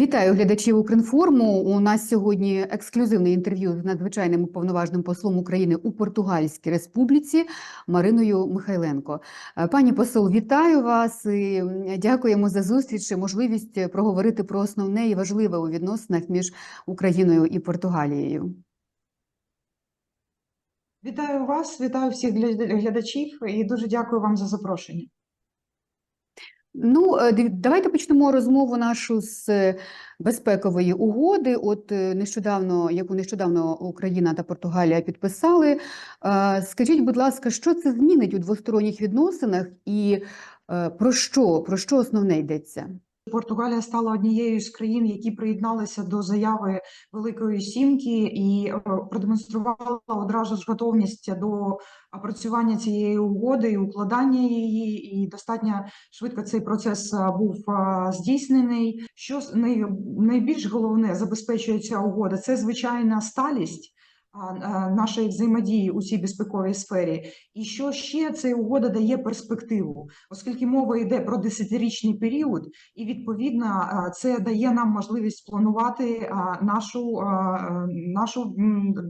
Вітаю глядачів Укрінформу. У нас сьогодні ексклюзивне інтерв'ю з надзвичайним повноважним послом України у Португальській Республіці Мариною Михайленко. Е, Пані посол, вітаю вас і дякуємо за зустріч і можливість проговорити про основне і важливе у відносинах між Україною і Португалією. Вітаю вас, вітаю всіх глядачів і дуже дякую вам за запрошення. Ну, е, давайте почнемо розмову нашу з е, безпекової угоди. От е, нещодавно, яку нещодавно Україна та Португалія підписали. Скажіть, будь ласка, що це змінить у двосторонніх відносинах і про що, про що основне йдеться? Португалія стала однією з країн, які приєдналися до заяви Великої Сімки і е, продемонструвала одразу ж готовність до опрацювання цієї угоди і укладання її. І достатньо швидко цей процес е, був е, здійснений. Що найбільш головне забезпечує ця угода, це звичайна сталість. Нашої взаємодії у цій безпековій сфері, і що ще ця угода дає перспективу, оскільки мова йде про десятирічний період, і відповідно це дає нам можливість планувати нашу, нашу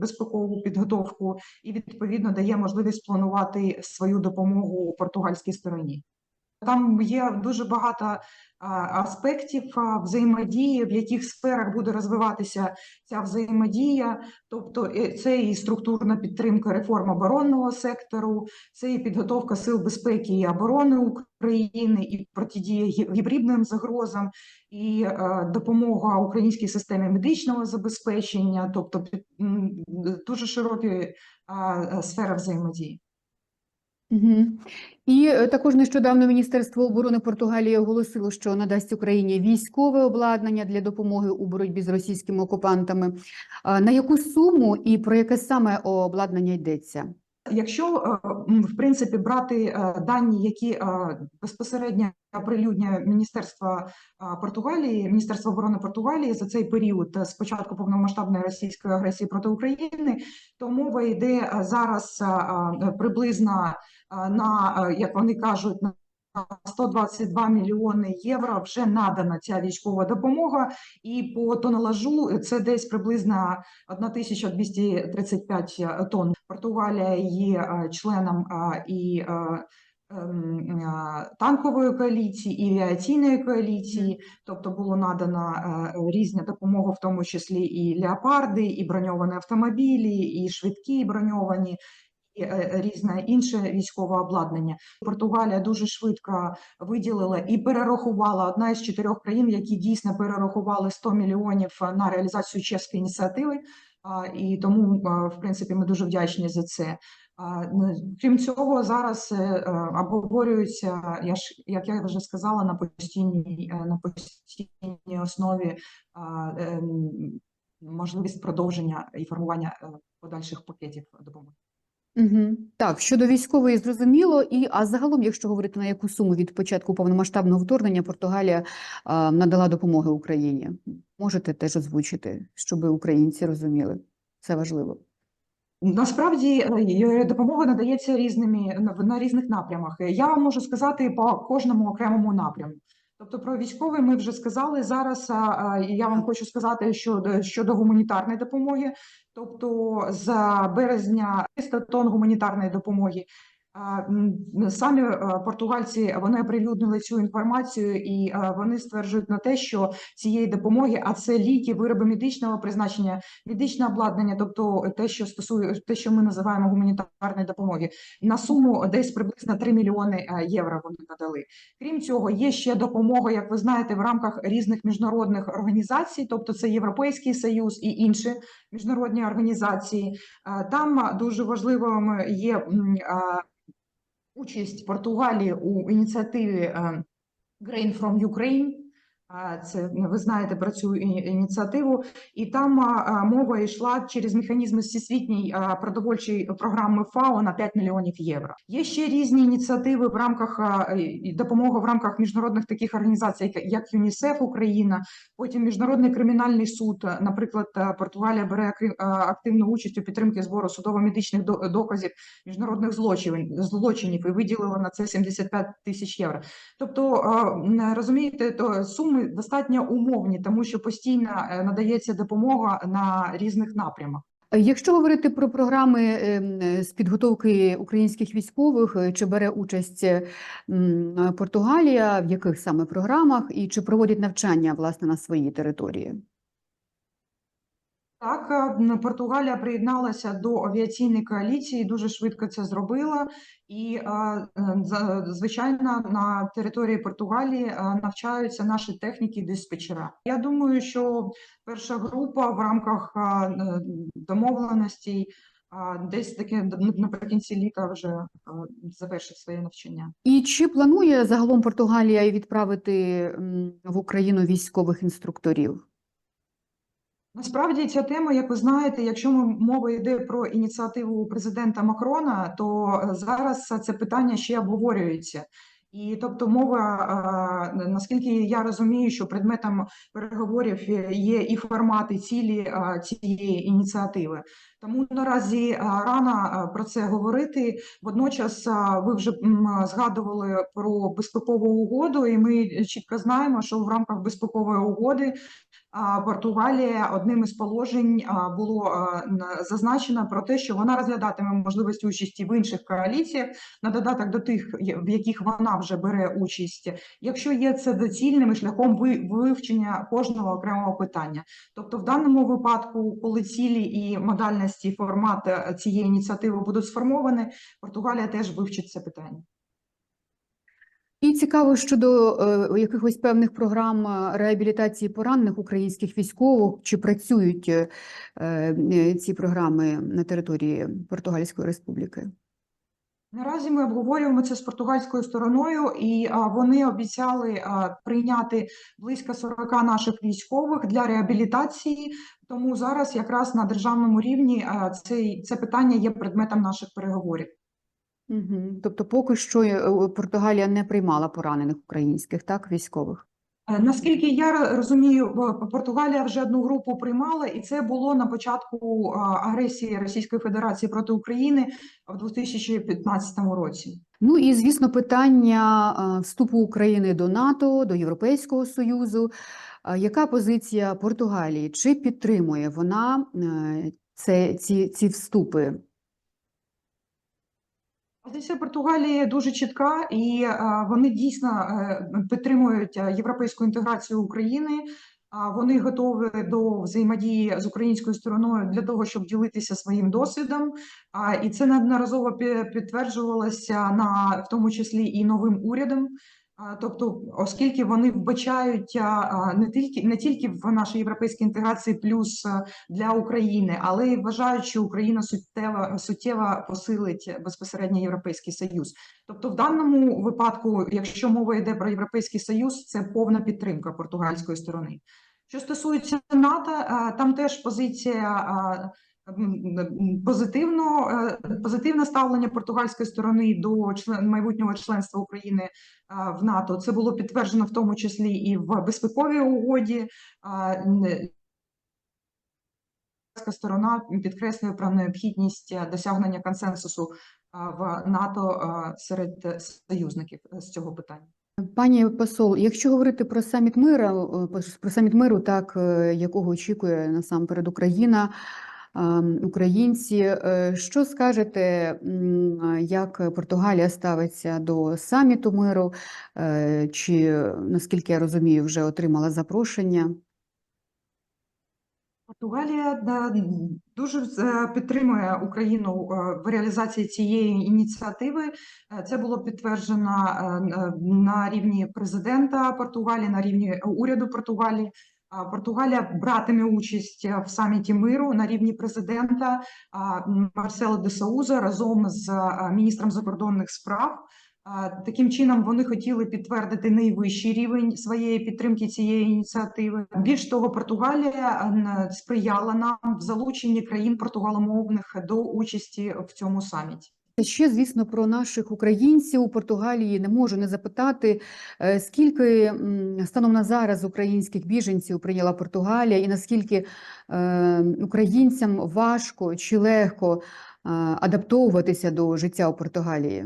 безпекову підготовку, і відповідно дає можливість планувати свою допомогу португальській стороні. Там є дуже багато аспектів взаємодії, в яких сферах буде розвиватися ця взаємодія. Тобто це і структурна підтримка реформ оборонного сектору, це і підготовка сил безпеки і оборони України, і протидія гібридним загрозам, і допомога українській системі медичного забезпечення, тобто дуже широкі сфери взаємодії. Угу. І е, також нещодавно Міністерство оборони Португалії оголосило, що надасть Україні військове обладнання для допомоги у боротьбі з російськими окупантами. На яку суму і про яке саме обладнання йдеться? Якщо е, в принципі брати е, дані, які е, безпосередньо оприлюднює Міністерство е, Португалії, Міністерство оборони Португалії за цей період з початку повномасштабної російської агресії проти України, то мова йде зараз приблизно на як вони кажуть, на 122 мільйони євро вже надана ця військова допомога, і по тонелажу це десь приблизно 1235 тонн. Португалія є е, членом е, і е, ем, танкової коаліції, і авіаційної коаліції, тобто було надано різна допомога, в тому числі і леопарди, і броньовані автомобілі, і швидкі броньовані. І е, різне інше військове обладнання. Португалія дуже швидко виділила і перерахувала одна із чотирьох країн, які дійсно перерахували 100 мільйонів на реалізацію чеської ініціативи. І тому, в принципі, ми дуже вдячні за це. Крім цього, зараз е, е, я ж як я вже сказала, на постійній е, на постійній основі ем, можливість продовження і формування е, подальших пакетів допомоги. Угу. Так, щодо військової зрозуміло, і а загалом, якщо говорити на яку суму від початку повномасштабного вторгнення Португалія а, надала допомоги Україні, можете теж озвучити, щоб українці розуміли. Це важливо. Насправді е, допомога надається різними на, різних напрямах. Я вам можу сказати по кожному окремому напряму. Тобто про військовий ми вже сказали. Зараз а, я вам хочу сказати щодо щодо гуманітарної допомоги. Тобто з березня 300 тонн гуманітарної допомоги. Самі е, португальці вони оприлюднили цю інформацію, і е, вони стверджують на те, що цієї допомоги, а це ліки, вироби медичного призначення, медичне обладнання, тобто те, що стосує те, що ми називаємо гуманітарної допомоги, на суму десь приблизно 3 мільйони е, євро вони надали. Крім цього, є ще допомога, як ви знаєте, в рамках різних міжнародних організацій, тобто це Європейський Союз і інші міжнародні організації. Там дуже важливим є участь Португалії у ініціативі е, Grain from Ukraine. Це ви знаєте про цю ініціативу, і там мова йшла через механізми всесвітньої продовольчої програми ФАО на 5 мільйонів євро. Є ще різні ініціативи в рамках допомоги в рамках міжнародних таких організацій, як- ЮНІСЕФ Україна, потім міжнародний кримінальний суд. Наприклад, Португалія бере акри- активну участь у підтримці збору судово-медичних до- доказів міжнародних злочинів злочинів і виділила на це 75 тисяч євро. Тобто, е, розумієте, то суми достатньо умовні, тому що постійно е, надається допомога на різних напрямах. Якщо говорити про програми ем, з підготовки українських військових, е, чи бере участь Португалія, в яких саме програмах і чи проводять навчання власне на своїй території? Так, е, Португалія приєдналася до авіаційної коаліції, дуже швидко це зробила. І, е, е, звичайно, на території Португалії навчаються наші техніки диспетчера. Я думаю, що перша група в рамках домовленостей десь таки наприкінці літа вже завершить своє навчання. І чи планує загалом Португалія відправити в Україну військових інструкторів? Насправді ця тема, як ви знаєте, якщо мова йде про ініціативу президента Макрона, то е, зараз це питання ще обговорюється. І тобто мова, наскільки я розумію, що предметом переговорів е, є і формати цілі цієї ініціативи. Тому наразі рано про це говорити. Водночас ви вже згадували про безпекову угоду, і ми чітко знаємо, що в рамках безпекової угоди Португалія одним із положень було зазначено про те, що вона розглядатиме можливість участі в інших коаліціях на додаток до тих, в яких вона вже бере участь, якщо є це доцільним і шляхом ви- вивчення кожного окремого питання. Тобто, в даному випадку, коли цілі і модальності, формат цієї ініціативи будуть сформовані, Португалія теж вивчить це питання. І цікаво щодо е, якихось певних програм е, реабілітації поранених українських військових, чи працюють е, е, ці програми на території Португальської Республіки? Наразі ми обговорюємо це з португальською стороною, і а, вони обіцяли а, прийняти близько 40 наших військових для реабілітації. Тому зараз якраз на державному рівні а, цей, це питання є предметом наших переговорів. Угу. Тобто поки що е, Португалія не приймала поранених українських, так, військових? Е, Наскільки я розумію, Португалія вже одну групу приймала, і це було на початку агресії Російської Федерації проти України в 2015 році. Ну і, звісно, питання е, вступу України до НАТО, до Європейського Союзу. Е, Яка позиція Португалії? Чи підтримує вона е, це, ці, ці вступи? Позиція Португалії дуже чітка, і е, вони дійсно е, підтримують е, європейську інтеграцію України. Вони готові до взаємодії з українською стороною для того, щоб ділитися своїм досвідом. І це неодноразово пі- підтверджувалося на в тому числі і новим урядом. Тобто, оскільки вони вбачають не тільки не тільки в нашій європейській інтеграції плюс для України, але й вважають, що Україна суттєво суттєво посилить безпосередньо Європейський Союз. Тобто, в даному випадку, якщо мова йде про Європейський Союз, це повна підтримка португальської сторони. Що стосується НАТО, там теж позиція позитивно, е, позитивне ставлення португальської сторони до член майбутнього членства України е, в НАТО. Це було підтверджено в тому числі і в безпековій угоді. Португальська сторона підкреслює про необхідність е, досягнення консенсусу в НАТО серед е, союзників е, з цього питання. Пані посол, якщо говорити про саміт миру, е, про саміт миру, так е, якого очікує насамперед Україна, українці, е, що скажете, як Португалія ставиться до саміту миру? Е, Чи, наскільки я розумію, вже отримала запрошення? Португалія да, дуже е, підтримує Україну в реалізації цієї ініціативи. Це було підтверджено на рівні президента Португалії, на рівні уряду Португалії. Португалія братиме участь е, в саміті миру на рівні президента а, м, Марсело де Сауза разом з е, міністром закордонних справ. Таким чином вони хотіли підтвердити найвищий рівень своєї підтримки цієї ініціативи. Більш того, Португалія н- сприяла нам в залученні країн португаломовних до участі в цьому саміті. Ще, звісно, про наших українців у Португалії не можу не запитати, е, скільки станом на зараз українських біженців прийняла Португалія, і наскільки е, українцям важко чи легко е, адаптовуватися до життя у Португалії?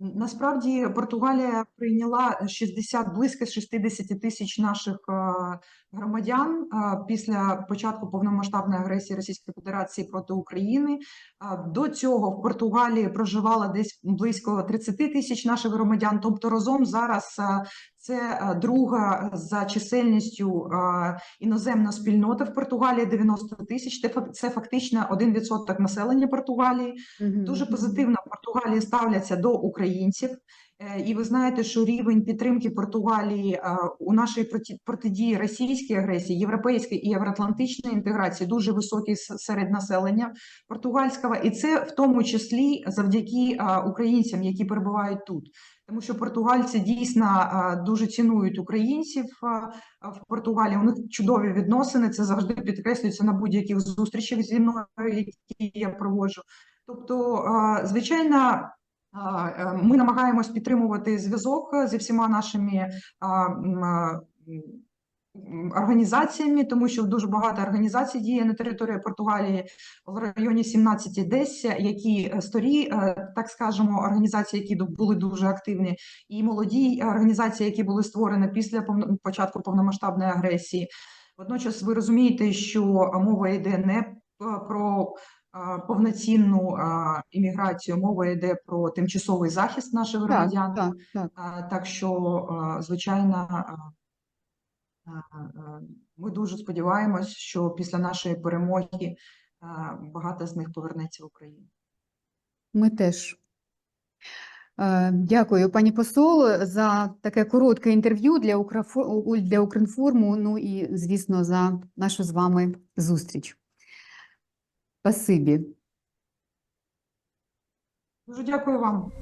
Насправді Португалія прийняла 60, близько 60 тисяч наших е, громадян е, після початку повномасштабної агресії Російської Федерації проти України. Е, До цього в Португалії проживало десь близько 30 тисяч наших громадян. Тобто разом зараз це е, друга за чисельністю е, іноземна спільнота в Португалії 90 тисяч. Це фак- Це фактично 1% населення Португалії. Дуже позитивно в Португалії ставляться до українців. Е, І ви знаєте, що рівень підтримки Португалії е, у нашій проти- протидії російській агресії, європейській і євроатлантичної інтеграції дуже високий серед населення португальського, і це в тому числі завдяки е, українцям, які перебувають тут. Тому що португальці дійсно дуже цінують українців в Португалії. У них чудові відносини. Це завжди підкреслюється на будь-яких зустрічах зі мною, які я проводжу. Тобто, звичайно, Ми намагаємось підтримувати зв'язок зі всіма нашими м, організаціями, тому що дуже багато організацій діє на території Португалії в районі 17 десь, які е, старі, е, так скажемо, організації, які були дуже активні, і молоді організації, які були створені після початку повномасштабної агресії. Водночас ви розумієте, що мова йде не про повноцінну імміграцію, мова йде про тимчасовий захист наших Так, громадян. так, так. Так що, звичайно, ми дуже сподіваємось, що після нашої перемоги багато з них повернеться в Україну. Ми теж. Е, Дякую, пані посол, за таке коротке інтерв'ю для Украфо- у- для Укрінформу. Ну і, звісно, за нашу з вами зустріч. Спасибі. Дуже дякую вам.